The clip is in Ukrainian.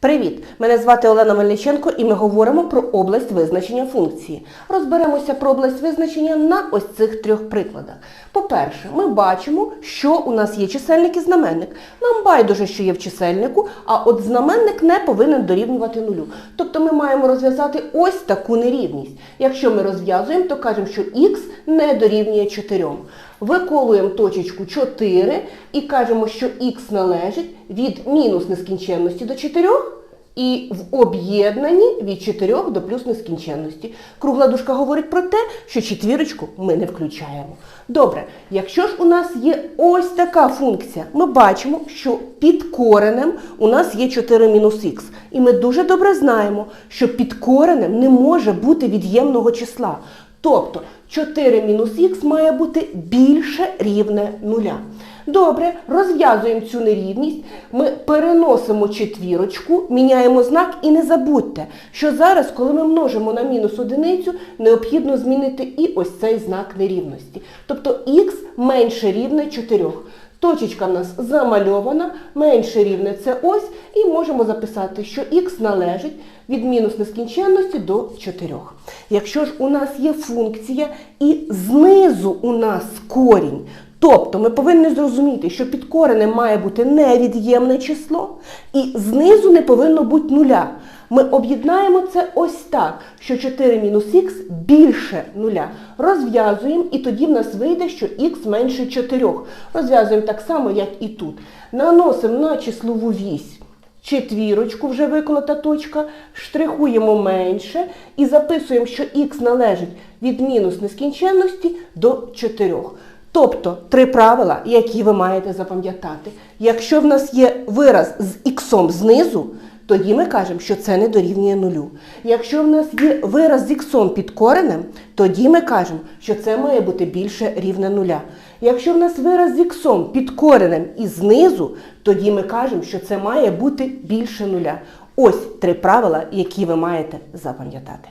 Привіт! Мене звати Олена Мельниченко і ми говоримо про область визначення функції. Розберемося про область визначення на ось цих трьох прикладах. По-перше, ми бачимо, що у нас є чисельник і знаменник. Нам байдуже, що є в чисельнику, а от знаменник не повинен дорівнювати нулю. Тобто ми маємо розв'язати ось таку нерівність. Якщо ми розв'язуємо, то кажемо, що х не дорівнює 4. Виколуємо точечку 4 і кажемо, що х належить від мінус нескінченності до 4 і в об'єднанні від 4 до плюс нескінченності. Кругла дужка говорить про те, що четвірочку ми не включаємо. Добре, якщо ж у нас є ось така функція, ми бачимо, що під коренем у нас є 4 мінус х. І ми дуже добре знаємо, що під коренем не може бути від'ємного числа. Тобто 4 мінус х має бути більше рівне нуля. Добре, розв'язуємо цю нерівність. Ми переносимо четвірочку, міняємо знак і не забудьте, що зараз, коли ми множимо на мінус одиницю, необхідно змінити і ось цей знак нерівності. Тобто х менше рівне 4. Точечка в нас замальована, менше рівне це ось, і можемо записати, що х належить від мінус нескінченності до 4. Якщо ж у нас є функція і знизу у нас корінь, тобто ми повинні зрозуміти, що під коренем має бути невід'ємне число, і знизу не повинно бути нуля. Ми об'єднаємо це ось так, що 4 мінус х більше нуля. Розв'язуємо, і тоді в нас вийде, що х менше 4. Розв'язуємо так само, як і тут. Наносимо на числову вісь четвірочку, вже виколота точка, штрихуємо менше і записуємо, що х належить від мінус нескінченності до 4. Тобто три правила, які ви маєте запам'ятати. Якщо в нас є вираз з іксом знизу, тоді ми кажемо, що це не дорівнює нулю. Якщо в нас є вираз з іксом під коренем, тоді ми кажемо, що це має бути більше рівне нуля. Якщо в нас вираз з іксом під коренем і знизу, тоді ми кажемо, що це має бути більше нуля. Ось три правила, які ви маєте запам'ятати.